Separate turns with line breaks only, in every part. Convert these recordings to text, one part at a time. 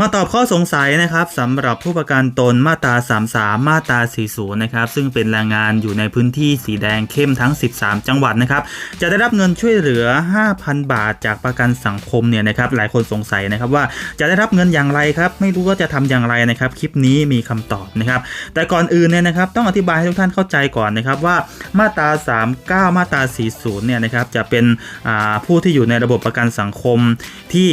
มาตอบข้อสงสัยนะครับสำหรับผู้ประกันตนมาตรา 33 มาตรา 40 นะครับ ซึ่งเป็นแรงงานอยู่ในพื้นที่สีแดงเข้มทั้ง 13 จังหวัดนะครับ จะได้รับเงินช่วยเหลือ 5,000 บาทจากประกันสังคมเนี่ยนะครับ หลายคนสงสัยนะครับว่าจะได้รับเงินอย่างไรครับ ไม่รู้ว่าจะทำอย่างไรนะครับ คลิปนี้มีคำตอบนะครับ แต่ก่อนอื่นเนี่ยนะครับต้องอธิบายให้ทุกท่านเข้าใจก่อนนะครับว่ามาตรา 39 มาตรา 40 เนี่ยนะครับจะเป็นผู้ที่อยู่ในระบบประกันสังคมที่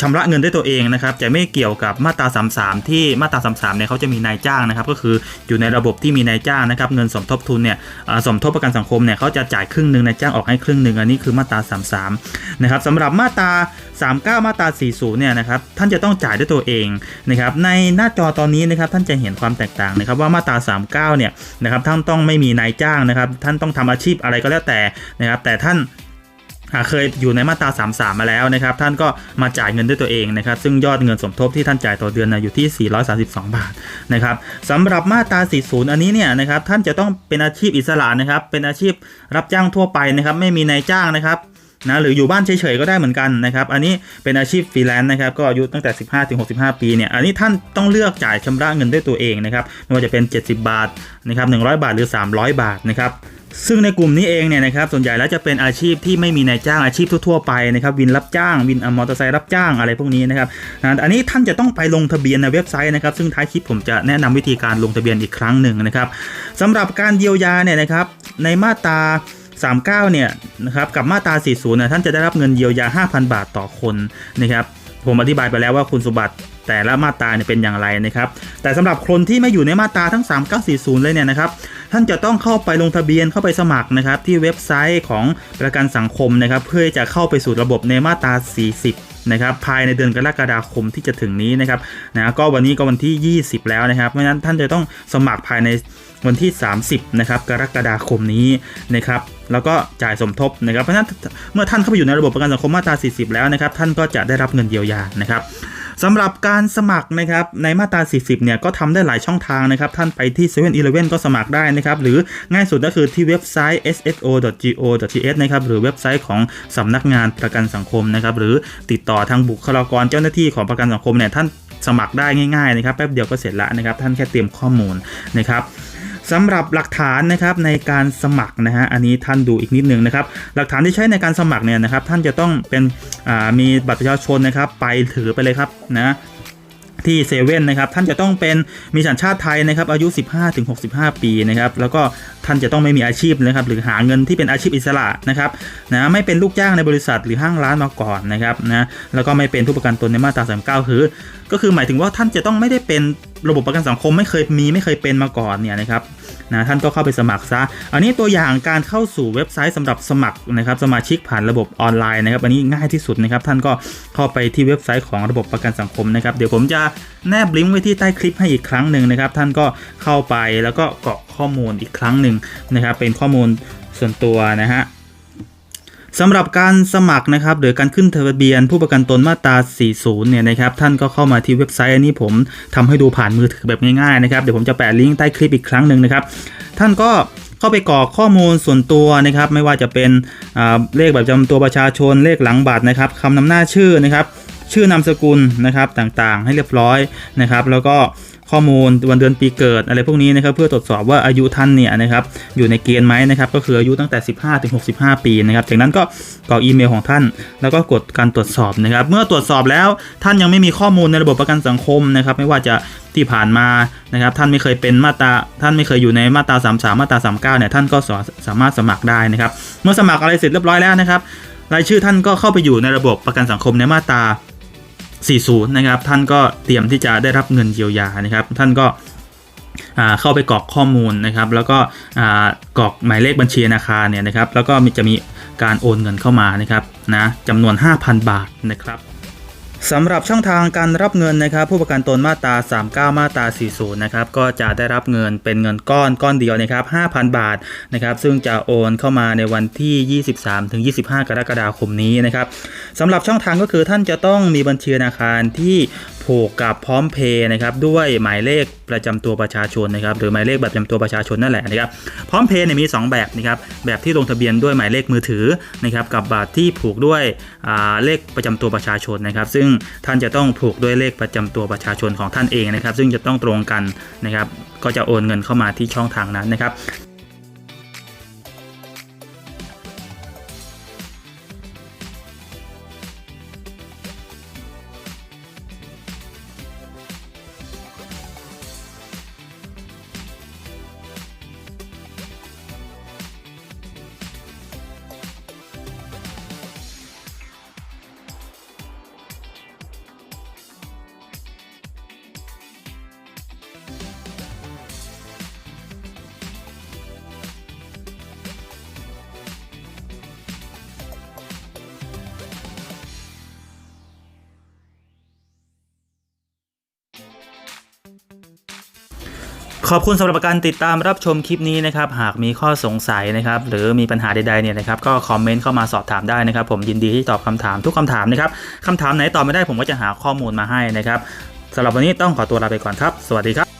ชำระเงินด้วยตัวเองนะครับจะไม่เกี่ยวกับมาตรา 33 ที่มาตรา 33 เนี่ยเขาจะมีนายจ้างนะครับก็คืออยู่ในระบบที่มีนายจ้างนะครับเงินสมทบทุนเนี่ยสมทบประกันสังคมเนี่ยเขาจะจ่ายครึ่งหนึ่งนายจ้างออกให้ครึ่งหนึ่งอันนี้คือมาตรา 33 นะครับสำหรับมาตรา 39 มาตรา 40 เนี่ยนะครับท่านจะต้องจ่ายด้วยตัวเองนะครับในหน้าจอตอนนี้นะครับท่านจะเห็นความแตกต่างนะครับว่ามาตรา 39 เนี่ยนะครับท่านต้องไม่มีนายจ้างนะครับท่านต้องทำอาชีพอะไรก็แล้วแต่นะครับแต่ท่าน เคยอยู่ในมาตรา 33 มาแล้วนะครับ ท่านก็มาจ่ายเงินด้วยตัวเองนะครับ ซึ่งยอดเงินสมทบที่ท่านจ่ายต่อเดือนนะอยู่ที่ 432 บาทนะครับสำหรับมาตรา 40 อันนี้เนี่ยนะครับท่านจะต้องเป็นอาชีพอิสระนะครับ เป็นอาชีพรับจ้างทั่วไปนะครับ ไม่มีนายจ้างนะครับนะหรืออยู่บ้านเฉยๆก็ได้เหมือนกันนะครับ อันนี้เป็นอาชีพฟรีแลนซ์นะครับ ก็อายุตั้งแต่ 15 ถึง 65 ปีเนี่ย อันนี้ท่านต้องเลือกจ่ายชำระเงินด้วยตัวเองนะครับไม่ว่าจะเป็น 70 บาทนะครับ100 บาทหรือ 300 บาทนะครับ ซึ่งในกลุ่มนี้เองเนี่ยนะครับส่วนใหญ่แล้วจะเป็นอาชีพที่ไม่มีนายจ้างอาชีพทั่วๆไปนะครับวินรับจ้างวินมอเตอร์ไซค์รับจ้างอะไรพวกนี้นะครับอันนี้ท่านจะต้องไปลงทะเบียนในเว็บไซต์นะครับซึ่งท้ายคลิปผมจะแนะนำวิธีการลงทะเบียนอีกครั้งหนึ่งนะครับสำหรับการเยียวยาเนี่ยนะครับในมาตรา39เนี่ยนะครับกับมาตรา40นะท่านจะได้รับเงินเยียวยา 5,000 บาทต่อคนนะครับ ผมอธิบายไปแล้วว่าคุณสมบัติแต่ละมาตราเนี่ยเป็นอย่างไรนะครับ แต่สำหรับคนที่ไม่อยู่ในมาตราทั้ง 3940 เลยเนี่ยนะครับ ท่านจะต้องเข้าไปลงทะเบียนเข้าไปสมัครนะครับ ที่เว็บไซต์ของประกันสังคมนะครับ เพื่อจะเข้าไปสู่ระบบในมาตรา 40 นะครับภายในเดือนกรกฎาคมที่จะถึงนี้นะครับนะก็วันนี้ก็วันที่ 20 แล้วนะครับเพราะฉะนั้นท่านจะต้องสมัครภายในวันที่ 30นะครับกรกฎาคมนี้นะครับแล้วก็จ่ายสมทบนะครับเพราะฉะนั้นเมื่อท่านเข้าไปอยู่ในระบบประกันสังคมมาตรา 40 แล้วนะครับท่านก็จะได้รับเงินเยียวยานะครับ สำหรับการสมัครนะครับในมาตรา 40 เนี่ยก็ทำได้หลายช่องทางนะครับ ท่านไปที่7 e เ e ่ e ก็สมัครได้นะครับ หรือง่ายสุดก็คือที่เว็บไซต์ sso.go.th นะครับหรือเว็บไซต์ของสำนักงานประกันสังคมนะครับ หรือติดต่อทางบุคลากรเจ้าหน้าที่ของประกันสังคมเนี่ยท่านสมัครได้ง่ายๆนะครับแป๊บเดียวก็เสร็จละนะครับ ท่านแค่เตรียมข้อมูลนะครับ สำหรับหลักฐานนะครับในการสมัครนะฮะอันนี้ท่านดูอีกนิดนึงนะครับหลักฐานที่ใช้ในการสมัครเนี่ยนะครับท่านจะต้องเป็นมีบัตรประชาชนนะครับไปถือไปเลยครับนะที่เซเว่นนะครับท่านจะต้องเป็นมีสัญชาติไทยนะครับอายุ 15-65 ปีนะครับแล้วก็ท่านจะต้องไม่มีอาชีพนะครับหรือหาเงินที่เป็นอาชีพอิสระนะครับนะไม่เป็นลูกจ้างในบริษัทหรือห้างร้านมาก่อนนะครับนะแล้วก็ไม่เป็นผู้ประกันตนในมาตรา39 คือ ก็คือหมายถึงว่าท่านจะต้องไม่ได้เป็นระบบประกันสังคมไม่เคยมีไม่เคยเป็นมาก่อนเนี่ยนะครับ นะท่านก็เข้าไปสมัครซะ อันนี้ตัวอย่างการเข้าสู่เว็บไซต์สำหรับสมัครนะครับสมาชิกผ่านระบบออนไลน์นะครับอันนี้ง่ายที่สุดนะครับท่านก็เข้าไปที่เว็บไซต์ของระบบประกันสังคมนะครับเดี๋ยวผมจะแนบลิงก์ไว้ที่ใต้คลิปให้อีกครั้งหนึ่งนะครับท่านก็เข้าไปแล้วก็กรอกข้อมูลอีกครั้งหนึ่งนะครับเป็นข้อมูลส่วนตัวนะฮะ สำหรับการสมัครนะครับหรือการขึ้นทะเบียนผู้ประกันตนมาตรา 40 เนี่ยนะครับท่านก็เข้ามาที่เว็บไซต์อันนี้ผมทำให้ดูผ่านมือถือแบบง่ายๆนะครับเดี๋ยวผมจะแปะลิงก์ใต้คลิปอีกครั้งหนึ่งนะครับท่านก็เข้าไปกรอกข้อมูลส่วนตัวนะครับไม่ว่าจะเป็นเลขแบัตรประจำตัวประชาชนเลขหลังบัตรนะครับคำนำหน้าชื่อนะครับชื่อนามสกุลนะครับต่างๆ ให้เรียบร้อยนะครับ แล้วก็ ข้อมูลวันเดือนปีเกิดอะไรพวกนี้นะครับเพื่อตรวจสอบว่าอายุท่านเนี่ยนะครับอยู่ในเกณฑ์ไหมนะครับก็คืออายุตั้งแต่ 15 ถึง 65 ปีนะครับจากนั้นก็กรอกอีเมลของท่าน แล้วก็กดการตรวจสอบนะครับเมื่อตรวจสอบแล้วท่านยังไม่มีข้อมูลในระบบประกันสังคมนะครับไม่ว่าจะที่ผ่านมานะครับท่านไม่เคยเป็นมาตราท่านไม่เคยอยู่ในมาตรา 33 มาตรา 39เนี่ยท่านก็สาสามารถสมัครได้นะครับเมื่อสมัครอะไรเสร็จเรียบร้อยแล้วนะครับรายชื่อท่านก็เข้าไปอยู่ในระบบประกันสังคมในมาตรา 40 นะครับ ท่านก็เตรียมที่จะได้รับเงินเยียวยานะครับ ท่านก็เข้าไปกรอกข้อมูลนะครับ แล้วก็กรอกหมายเลขบัญชีธนาคารเนี่ยนะครับ แล้วก็จะมีการโอนเงินเข้ามานะครับนะจำนวน 5,000 บาทนะครับ สำหรับช่องทางการรับเงินนะครับ ผู้ประกันตนมาตรา 39 มาตรา 40 นะครับก็จะได้รับเงินเป็นเงินก้อนก้อนเดียวนะครับ 5,000 บาทนะครับ ซึ่งจะโอนเข้ามาในวันที่ 23 ถึง 25 กรกฎาคมนี้นะครับสำหรับช่องทางก็คือท่านจะต้องมีบัญชีธนาคารที่ ผูกกับพร้อมเพย์นะครับด้วยหมายเลขประจำตัวประชาชนนะครับหรือหมายเลขแบบประจำตัวประชาชนนั่นแหละนะครับพร้อมเพย์เนี่ยมี 2 แบบนะครับแบบที่ลงทะเบียนด้วยหมายเลขมือถือนะครับกับบัตรที่ผูกด้วยอ่าเลขประจำตัวประชาชนนะครับ ซึ่งท่านจะต้องผูกด้วยเลขประจำตัวประชาชนของท่านเองนะครับ ซึ่งจะต้องตรงกันนะครับก็จะโอนเงินเข้ามาที่ช่องทางนั้นนะครับ ขอบคุณสำหรับการติดตามรับชมคลิปนี้นะครับ หากมีข้อสงสัยนะครับ หรือมีปัญหาใดๆเนี่ยนะครับก็คอมเมนต์เข้ามาสอบถามได้นะครับ ผมยินดีที่ตอบคำถามทุกคำถามนะครับคำถามไหนตอบไม่ได้ผมก็จะหาข้อมูลมาให้นะครับสำหรับวันนี้ต้องขอตัวลาไปก่อนครับ สวัสดีครับ